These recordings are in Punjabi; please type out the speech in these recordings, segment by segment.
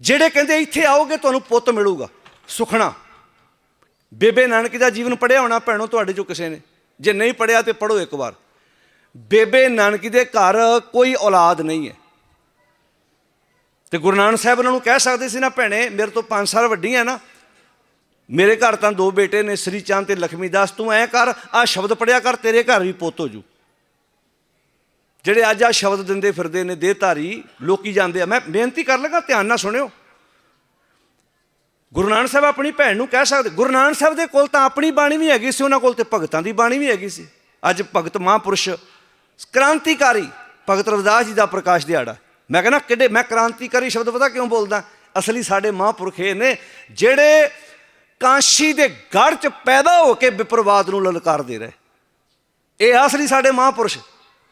ਜਿਹੜੇ ਕਹਿੰਦੇ ਇੱਥੇ ਆਓਗੇ ਤੁਹਾਨੂੰ ਪੁੱਤ ਮਿਲੂਗਾ, ਸੁਖਣਾ। ਬੇਬੇ ਨਾਨਕੀ ਦਾ ਜੀਵਨ ਪੜਿਆ ਹੋਣਾ ਭੈਣੋ ਤੁਹਾਡੇ ਚੋਂ ਕਿਸੇ ਨੇ। ਜੇ ਨਹੀਂ ਪੜਿਆ ਤੇ ਪੜੋ ਇੱਕ ਵਾਰ। ਬੇਬੇ ਨਾਨਕੀ ਦੇ ਘਰ ਕੋਈ ਔਲਾਦ ਨਹੀਂ ਹੈ। ਤੇ ਗੁਰੂ ਨਾਨਕ ਸਾਹਿਬ ਉਹਨਾਂ ਨੂੰ ਕਹਿ ਸਕਦੇ ਸੀ ਨਾ, ਭੈਣੇ, ਮੇਰੇ ਤੋਂ 5 ਸਾਲ ਵੱਡੀ ਹੈ ਨਾ। ਮੇਰੇ ਘਰ ਤਾਂ ਦੋ ਬੇਟੇ ਨੇ, ਸ੍ਰੀ ਚੰਦ ਤੇ ਲਖਮੀ ਦਾਸ, ਤੂੰ ਐ ਕਰ ਆ ਸ਼ਬਦ ਪੜਿਆ ਕਰ, ਤੇਰੇ ਘਰ ਵੀ ਪੁੱਤ ਹੋ ਜੂ। ਜਿਹੜੇ ਅੱਜ ਆ ਸ਼ਬਦ ਦਿੰਦੇ ਫਿਰਦੇ ਨੇ ਦੇਹਧਾਰੀ, ਲੋਕੀ ਜਾਂਦੇ ਆ। ਮੈਂ ਬੇਨਤੀ ਕਰ ਲਗਾ, ਧਿਆਨ ਨਾਲ ਸੁਣਿਓ। ਗੁਰੂ ਨਾਨਕ ਸਾਹਿਬ ਆਪਣੀ ਭੈਣ ਨੂੰ ਕਹਿ ਸਕਦੇ। ਗੁਰੂ ਨਾਨਕ ਸਾਹਿਬ ਦੇ ਕੋਲ ਤਾਂ ਆਪਣੀ ਬਾਣੀ ਵੀ ਹੈਗੀ ਸੀ, ਉਹਨਾਂ ਕੋਲ ਤੇ ਭਗਤਾਂ ਦੀ ਬਾਣੀ ਵੀ ਹੈਗੀ ਸੀ। ਅੱਜ ਭਗਤ ਮਹਾਂਪੁਰਸ਼ ਕ੍ਰਾਂਤੀਕਾਰੀ ਭਗਤ ਰਵਿਦਾਸ ਜੀ ਦਾ ਪ੍ਰਕਾਸ਼ ਦਿਹਾੜਾ। ਮੈਂ ਕਹਿੰਦਾ, ਕਿੱਡੇ ਮੈਂ ਕ੍ਰਾਂਤੀਕਾਰੀ ਸ਼ਬਦ ਪਤਾ ਕਿਉਂ ਬੋਲਦਾ? ਅਸਲੀ ਸਾਡੇ ਮਹਾਂਪੁਰਖ ਇਹ ਨੇ, ਜਿਹੜੇ ਕਾਂਸ਼ੀ ਦੇ ਗੜ ਚ ਪੈਦਾ ਹੋ ਕੇ ਵਿਪਰਵਾਦ ਨੂੰ ਲਲਕਾਰ ਦੇ ਰਹੇ। ਇਹ ਅਸਲੀ ਸਾਡੇ ਮਹਾਂਪੁਰਸ਼।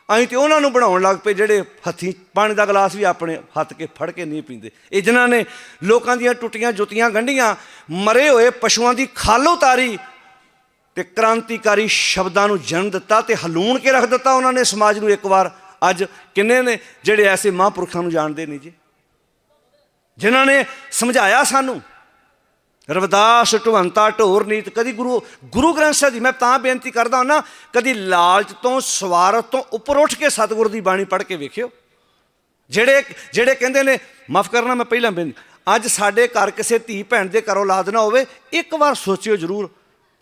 ਅਸੀਂ ਤੇ ਉਹਨਾਂ ਨੂੰ ਬਣਾਉਣ ਲੱਗ ਪਏ ਜਿਹੜੇ ਹੱਥੀਂ, ਪਾਣੀ ਦਾ ਗਲਾਸ ਵੀ ਆਪਣੇ ਹੱਥ ਕੇ ਫੜ ਕੇ ਨਹੀਂ ਪੀਂਦੇ। ਇਹ ਜਿਨ੍ਹਾਂ ਨੇ ਲੋਕਾਂ ਦੀਆਂ ਟੁੱਟੀਆਂ ਜੁੱਤੀਆਂ ਗੰਢੀਆਂ, ਮਰੇ ਹੋਏ ਪਸ਼ੂਆਂ ਦੀ ਖਾਲ ਉਤਾਰੀ ਤੇ ਕ੍ਰਾਂਤੀਕਾਰੀ ਸ਼ਬਦਾਂ ਨੂੰ ਜਨਮ ਦਿੱਤਾ ਤੇ ਹਲੂਣ ਕੇ ਰੱਖ ਦਿੱਤਾ ਉਹਨਾਂ ਨੇ ਸਮਾਜ ਨੂੰ ਇੱਕ ਵਾਰ। ਅੱਜ ਕਿੰਨੇ ਨੇ ਜਿਹੜੇ ਐਸੇ ਮਹਾਂਪੁਰਖਾਂ ਨੂੰ ਜਾਣਦੇ ਨਹੀਂ ਜੀ? ਜਿਨ੍ਹਾਂ ਨੇ ਸਮਝਾਇਆ ਸਾਨੂੰ ਰਵਿਦਾਸ ਢਵੰਤਾ ਢੋਰ ਨੀਤ, ਕਦੀ ਗੁਰੂ ਗੁਰੂ ਗ੍ਰੰਥ ਸਾਹਿਬ ਜੀ ਮੈਂ ਤਾਂ ਬੇਨਤੀ ਕਰਦਾ ਹਾਂ ਨਾ ਕਦੀ ਲਾਲਚ ਤੋਂ ਸਵਾਰਥ ਤੋਂ ਉੱਪਰ ਉੱਠ ਕੇ ਸਤਿਗੁਰ ਦੀ ਬਾਣੀ ਪੜ੍ਹ ਕੇ ਵੇਖਿਓ। ਜਿਹੜੇ ਜਿਹੜੇ ਕਹਿੰਦੇ ਨੇ, ਮਾਫ ਕਰਨਾ ਮੈਂ ਪਹਿਲਾਂ ਬੇਨਤੀ, ਅੱਜ ਸਾਡੇ ਘਰ ਕਿਸੇ ਧੀ ਭੈਣ ਦੇ ਘਰੋਂ ਔਲਾਦ ਨਾ ਹੋਵੇ, ਇੱਕ ਵਾਰ ਸੋਚਿਓ ਜ਼ਰੂਰ,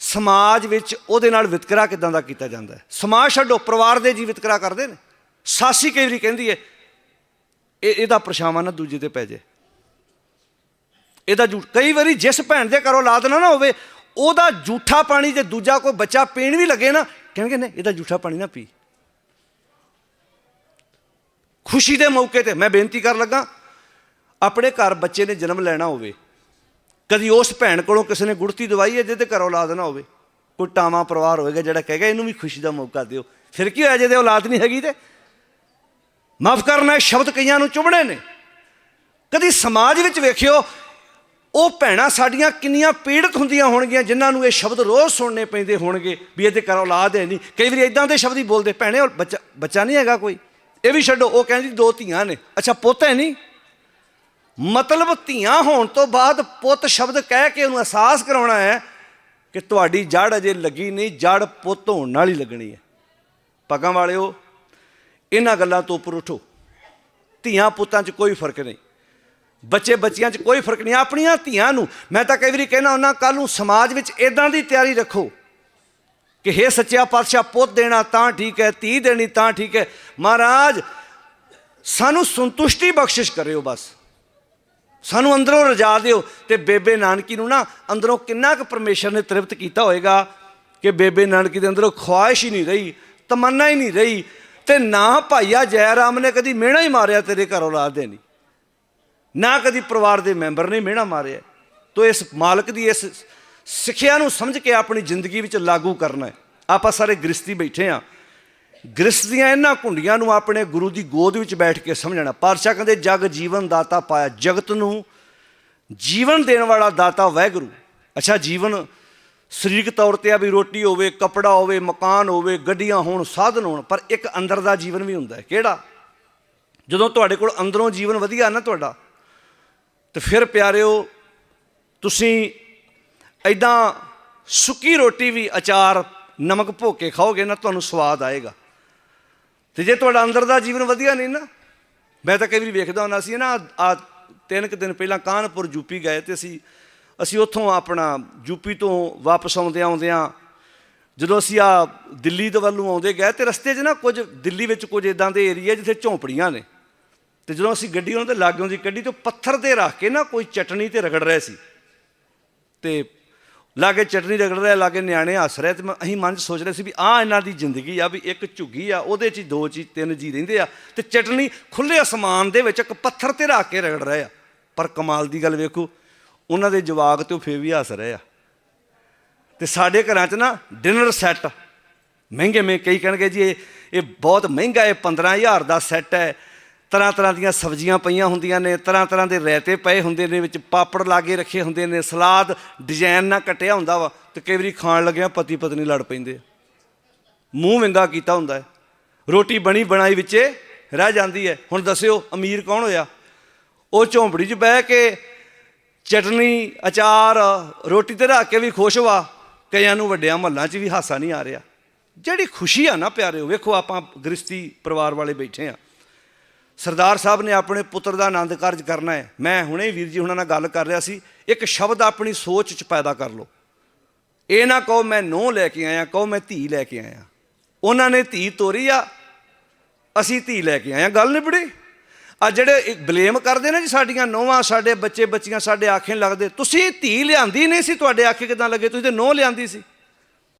ਸਮਾਜ ਵਿੱਚ ਉਹਦੇ ਨਾਲ ਵਿਤਕਰਾ ਕਿਦਾਂ ਦਾ ਕੀਤਾ ਜਾਂਦਾ ਹੈ? ਸਮਾਜ ਛੱਡੋ, ਪਰਿਵਾਰ ਦੇ ਜੀ ਵਿਤਕਰਾ ਕਰਦੇ ਨੇ। ਸਾਸੀ ਕਈ ਵਾਰੀ ਕਹਿੰਦੀ ਹੈ, ਇਹ, ਇਹਦਾ ਪਰਛਾਵਾਂ ਨਾ ਦੂਜੇ ਤੇ ਪੈ ਜਾਏ। ਇਹਦਾ ਝੂਠ ਕਈ ਵਾਰੀ ਜਿਸ ਭੈਣ ਦੇ ਘਰੋਂ ਲਾਦ ਨਾ ਨਾ ਹੋਵੇ, ਉਹਦਾ ਝੂਠਾ ਪਾਣੀ ਜੇ ਦੂਜਾ ਕੋਈ ਬੱਚਾ ਪੀਣ ਵੀ ਲੱਗੇ ਨਾ ਕਹਿੰਗੇ ਨੇ ਇਹਦਾ ਝੂਠਾ ਪਾਣੀ ਨਾ ਪੀ। ਖੁਸ਼ੀ ਦੇ ਮੌਕੇ ਤੇ ਮੈਂ ਬੇਨਤੀ ਕਰਨ ਲੱਗਾ, ਆਪਣੇ ਘਰ ਬੱਚੇ ਨੇ ਜਨਮ ਲੈਣਾ ਹੋਵੇ, ਕਦੀ ਉਸ ਭੈਣ ਕੋਲੋਂ ਕਿਸੇ ਨੇ ਗੁੜਤੀ ਦਵਾਈ ਹੈ ਜਿਹਦੇ ਘਰ ਔਲਾਦ ਨਾ ਹੋਵੇ, ਕੋਈ ਟਾਵਾਂ ਪਰਿਵਾਰ ਹੋਵੇਗਾ ਜਿਹੜਾ ਕਹੇਗਾ, ਇਹਨੂੰ ਵੀ ਖੁਸ਼ੀ ਦਾ ਮੌਕਾ ਦਿਓ। ਫਿਰ ਕੀ ਹੋਇਆ, ਜਿਹਦੇ ਔਲਾਦ ਨਹੀਂ ਹੈਗੀ ਤੇ? ਮਾਫ ਕਰਨਾ ਸ਼ਬਦ ਕਈਆਂ ਨੂੰ ਚੁਭਣੇ ਨੇ। ਕਦੀ ਸਮਾਜ ਵਿੱਚ ਵੇਖਿਓ ਉਹ ਭੈਣਾਂ ਸਾਡੀਆਂ ਕਿੰਨੀਆਂ ਪੀੜਤ ਹੁੰਦੀਆਂ ਹੋਣਗੀਆਂ, ਜਿਨ੍ਹਾਂ ਨੂੰ ਇਹ ਸ਼ਬਦ ਰੋਜ਼ ਸੁਣਨੇ ਪੈਂਦੇ ਹੋਣਗੇ, ਵੀ ਇਹਦੇ ਘਰ ਔਲਾਦ ਹੈ ਨਹੀਂ। ਕਈ ਵਾਰੀ ਇਦਾਂ ਦੇ ਸ਼ਬਦ ਹੀ ਬੋਲਦੇ, ਭੈਣੇ ਉਹ ਬੱਚਾ ਬੱਚਾ ਨਹੀਂ ਹੈਗਾ ਕੋਈ। ਇਹ ਵੀ ਛੱਡੋ, ਉਹ ਕਹਿੰਦੀ ਦੋ ਧੀਆਂ ਨੇ। ਅੱਛਾ, ਪੁੱਤ ਹੈ ਨਹੀਂ? ਮਤਲਬ ਧੀਆਂ ਹੋਣ ਤੋਂ ਬਾਅਦ ਪੁੱਤ ਸ਼ਬਦ ਕਹਿ ਕੇ ਉਹਨੂੰ ਅਹਿਸਾਸ ਕਰਾਉਣਾ ਹੈ ਕਿ ਤੁਹਾਡੀ ਜੜ ਅਜੇ ਲੱਗੀ ਨਹੀਂ ਜੜ ਪੁੱਤ ਹੋਣ ਨਾਲ ਹੀ ਲੱਗਣੀ ਹੈ। ਪੱਗਾਂ ਵਾਲਿਓ, ਇਹਨਾਂ ਗੱਲਾਂ ਤੋਂ ਉੱਪਰ ਉਠੋ। ਧੀਆਂ ਪੁੱਤਾਂ 'ਚ ਕੋਈ ਫ਼ਰਕ ਨਹੀਂ। ਬੱਚੇ ਬੱਚੀਆਂ 'ਚ ਕੋਈ ਫ਼ਰਕ ਨਹੀਂ, ਆਪਣੀਆਂ ਧੀਆਂ ਨੂੰ। ਮੈਂ ਤਾਂ ਕਈ ਵਾਰੀ ਕਹਿਣਾ ਹੁੰਦਾ ਕੱਲ ਨੂੰ ਸਮਾਜ ਵਿੱਚ ਇਦਾਂ ਦੀ ਤਿਆਰੀ ਰੱਖੋ ਕਿ ਹੇ ਸੱਚਿਆ ਪਾਤਸ਼ਾਹ, ਪੁੱਤ ਦੇਣਾ ਤਾਂ ਠੀਕ ਹੈ, ਧੀ ਦੇਣੀ ਤਾਂ ਠੀਕ ਹੈ। ਮਹਾਰਾਜ, ਸਾਨੂੰ ਸੰਤੁਸ਼ਟੀ ਬਖਸ਼ਿਸ਼ ਕਰਿਓ ਬਸ। ਸਾਨੂੰ ਅੰਦਰੋਂ ਰਜਾ ਦਿਓ ਤੇ ਬੇਬੇ ਨਾਨਕੀ ਨੂੰ ਨਾ ਅੰਦਰੋਂ ਕਿੰਨਾ ਕੁ ਪਰਮੇਸ਼ਰ ਨੇ ਤ੍ਰਿਪਤ ਕੀਤਾ ਹੋਏਗਾ ਕਿ ਬੇਬੇ ਨਾਨਕੀ ਦੇ ਅੰਦਰੋਂ ਖੁਆਇਸ਼ ਹੀ ਨਹੀਂ ਰਹੀ, ਤਮੰਨਾ ਹੀ ਨਹੀਂ ਰਹੀ ਤੇ ਨਾ ਭਾਈਆ ਜੈ ਰਾਮ ਨੇ ਕਦੀ ਮਿਹਣਾ ਹੀ ਮਾਰਿਆ ਤੇਰੇ ਘਰੋਂ ਔਲਾਦ ਦੇ ਨਹੀਂ। ਨਾ ਕਦੀ ਪਰਿਵਾਰ ਦੇ ਮੈਂਬਰ ਨੇ ਮਿਹਣਾ ਮਾਰਿਆ। ਤੋ ਇਸ ਮਾਲਕ ਦੀ ਇਸ ਸਿੱਖਿਆ ਨੂੰ ਸਮਝ ਕੇ ਆਪਣੀ ਜ਼ਿੰਦਗੀ ਵਿੱਚ ਲਾਗੂ ਕਰਨਾ ਹੈ। ਆਪਾਂ ਸਾਰੇ ਗ੍ਰਸਤੀ ਬੈਠੇ ਆ ਗ੍ਰਸਤ ਦੀਆਂ ਇਹਨਾਂ ਕੁੰਡੀਆਂ ਨੂੰ ਆਪਣੇ ਗੁਰੂ ਦੀ ਗੋਦ ਵਿੱਚ ਬੈਠ ਕੇ ਸਮਝਣਾ ਪਾਤਸ਼ਾਹ ਕਹਿੰਦੇ, ਜਗ ਜੀਵਨ ਦਾਤਾ ਪਾਇਆ, ਜਗਤ ਨੂੰ ਜੀਵਨ ਦੇਣ ਵਾਲਾ ਦਾਤਾ ਵਾਹਿਗੁਰੂ ਅੱਛਾ, ਜੀਵਨ ਸਰੀਰਕ ਤੌਰ ਤੇ ਆ ਵੀ ਰੋਟੀ ਹੋਵੇ, ਕਪੜਾ ਹੋਵੇ, ਮਕਾਨ ਹੋਵੇ, ਗੱਡੀਆਂ ਹੋਣ, ਸਾਧਨ ਹੋਣ, ਪਰ ਇੱਕ ਅੰਦਰ ਦਾ ਜੀਵਨ ਵੀ ਹੁੰਦਾ ਹੈ। ਕਿਹੜਾ? ਜਦੋਂ ਤੁਹਾਡੇ ਕੋਲ ਅੰਦਰੋਂ ਜੀਵਨ ਵਧੀਆ ਨਾ ਤੁਹਾਡਾ ਤੇ ਫਿਰ ਪਿਆਰਿਓ, ਤੁਸੀਂ ਐਦਾਂ ਸੁੱਕੀ ਰੋਟੀ ਵੀ ਅਚਾਰ ਨਮਕ ਭੋ ਕੇ ਖਾਓਗੇ ਨਾ ਤੁਹਾਨੂੰ ਸਵਾਦ ਆਏਗਾ। ਤੇ ਜੇ ਤੁਹਾਡਾ ਅੰਦਰ ਦਾ ਜੀਵਨ ਵਧੀਆ ਨਹੀਂ ਨਾ, ਮੈਂ ਤਾਂ ਕਈ ਵਾਰੀ ਵੇਖਦਾ ਹੁੰਦਾ ਸੀ ਨਾ, ਆ ਤਿੰਨ ਕੁ ਦਿਨ ਪਹਿਲਾਂ ਕਾਨਪੁਰ ਯੂਪੀ ਗਏ ਤੇ ਅਸੀਂ ਅਸੀਂ ਉੱਥੋਂ ਆਪਣਾ ਯੂਪੀ ਤੋਂ ਵਾਪਸ ਆਉਂਦੇ ਆਉਂਦਿਆਂ, ਜਦੋਂ ਅਸੀਂ ਆ ਦਿੱਲੀ ਦੇ ਵੱਲੋਂ ਆਉਂਦੇ ਗਏ ਤੇ ਰਸਤੇ 'ਚ ਨਾ ਕੁਝ ਦਿੱਲੀ ਵਿੱਚ ਕੁਝ ਇਦਾਂ ਦੇ ਏਰੀਆ ਜਿੱਥੇ ਝੌਂਪੜੀਆਂ ਨੇ ਤੇ ਜਦੋਂ ਅਸੀਂ ਗੱਡੀ ਉਹਨਾਂ ਦੇ ਲਾਗਿਓਂ ਦੀ ਕੱਢੀ ਤੇ ਉਹ ਪੱਥਰ ਤੇ ਰੱਖ ਕੇ ਨਾ ਕੋਈ ਚਟਣੀ ਤੇ ਰਗੜ ਰਹੇ ਸੀ। ਤੇ ਲਾਗੇ ਚਟਨੀ ਰਗੜ ਰਿਹਾ, ਲਾਗੇ ਨਿਆਣੇ ਹੱਸ ਰਹੇ ਤੇ ਮੈਂ- ਅਸੀਂ ਮਨ 'ਚ ਸੋਚ ਰਹੇ ਸੀ ਵੀ ਆਹ ਇਹਨਾਂ ਦੀ ਜ਼ਿੰਦਗੀ ਆ ਵੀ ਇੱਕ ਝੁੱਗੀ ਆ, ਉਹਦੇ 'ਚ ਹੀ ਦੋ ਚੀ, ਤਿੰਨ ਜੀ ਰਹਿੰਦੇ ਆ ਤੇ ਚਟਨੀ ਖੁੱਲੇ ਅਸਮਾਨ ਦੇ ਵਿੱਚ ਇੱਕ ਪੱਥਰ ਤੇ ਰੱਖ ਕੇ ਰਗੜ ਰਹੇ ਆ। ਪਰ ਕਮਾਲ ਦੀ ਗੱਲ ਵੇਖੋ, ਉਹਨਾਂ ਦੇ ਜਵਾਕ ਤੇ ਉਹ ਫੇਰ ਵੀ ਹੱਸ ਰਹੇ ਆ। ਤੇ ਸਾਡੇ ਘਰਾਂ 'ਚ ਨਾ ਡਿਨਰ ਸੈੱਟ, ਮਹਿੰਗੇ ਮੇ ਕਈ ਕਹਿਣਗੇ ਜੀ, ਇਹ ਇਹ ਬਹੁਤ ਮਹਿੰਗਾ ਹੈ 15000 ਦਾ ਸੈੱਟ ਹੈ। ਤਰ੍ਹਾਂ ਤਰ੍ਹਾਂ ਦੀਆਂ ਸਬਜ਼ੀਆਂ ਪਈਆਂ ਹੁੰਦੀਆਂ ਨੇ ਤਰ੍ਹਾਂ ਤਰ੍ਹਾਂ ਦੇ ਰਾਇਤੇ ਪਏ ਹੁੰਦੇ ਨੇ, ਵਿੱਚ ਪਾਪੜ ਲਾਗੇ ਰੱਖੇ ਹੁੰਦੇ ਨੇ, ਸਲਾਦ ਡਿਜ਼ਾਈਨ ਨਾਲ ਕੱਟਿਆ ਹੁੰਦਾ ਵਾ ਤੇ ਕਈ ਵਾਰੀ ਖਾਣ ਲੱਗਿਆ ਪਤੀ ਪਤਨੀ ਲੜ ਪੈਂਦੇ ਮੂੰਹ ਵਿੰਗਾ ਕੀਤਾ ਹੁੰਦਾ ਹੈ। ਰੋਟੀ ਬਣੀ ਬਣਾਈ ਵਿੱਚੇ ਰਹਿ ਜਾਂਦੀ ਹੈ। ਹੁਣ ਦੱਸਿਓ ਅਮੀਰ ਕੌਣ ਹੋਇਆ? ਉਹ ਝੌਂਪੜੀ 'ਚ ਬਹਿ ਕੇ ਚਟਨੀ, ਅਚਾਰ, ਰੋਟੀ ਤੇ ਰੱਖ ਕੇ ਵੀ ਖੁਸ਼ ਵਾ। ਕਈਆਂ ਨੂੰ ਵੱਡਿਆਂ ਮਹੱਲਾਂ 'ਚ ਵੀ ਹਾਸਾ ਨਹੀਂ ਆ ਰਿਹਾ। ਜਿਹੜੀ ਖੁਸ਼ੀ ਆ ਨਾ ਪਿਆਰਿਓ, ਵੇਖੋ ਆਪਾਂ ਗ੍ਰਸਤੀ ਪਰਿਵਾਰ ਵਾਲੇ ਬੈਠੇ ਆ। ਸਰਦਾਰ ਸਾਹਿਬ ਨੇ ਆਪਣੇ ਪੁੱਤਰ ਦਾ ਆਨੰਦ ਕਾਰਜ ਕਰਨਾ ਹੈ। ਮੈਂ ਹੁਣੇ ਵੀਰ ਜੀ ਹੁਣਾਂ ਨਾਲ ਗੱਲ ਕਰ ਰਿਹਾ ਸੀ। ਇੱਕ ਸ਼ਬਦ ਆਪਣੀ ਸੋਚ 'ਚ ਪੈਦਾ ਕਰ ਲਓ। ਇਹ ਨਾ ਕਹੋ ਮੈਂ ਨੋਹ ਲੈ ਕੇ ਆਇਆ, ਕਹੋ ਮੈਂ ਧੀ ਲੈ ਕੇ ਆਇਆ। ਉਹਨਾਂ ਨੇ ਧੀ ਤੋਰੀ ਆ, ਅਸੀਂ ਧੀ ਲੈ ਕੇ ਆਏ ਆ ਗੱਲ ਨਿਬੜੀ? ਆ ਜਿਹੜੇ ਬਲੇਮ ਕਰਦੇ ਨੇ ਜੀ ਸਾਡੀਆਂ ਨੋਵਾਂ ਸਾਡੇ ਬੱਚੇ ਬੱਚੀਆਂ, ਸਾਡੇ ਆਖੇ ਨੀ ਲੱਗਦੇ। ਤੁਸੀਂ ਧੀ ਲਿਆਂਦੀ ਨਹੀਂ ਸੀ, ਤੁਹਾਡੇ ਆਖੇ ਕਿਦਾਂ ਲੱਗੇ? ਤੁਸੀਂ ਤੇ ਨੋਹ ਲਿਆਂਦੀ ਸੀ।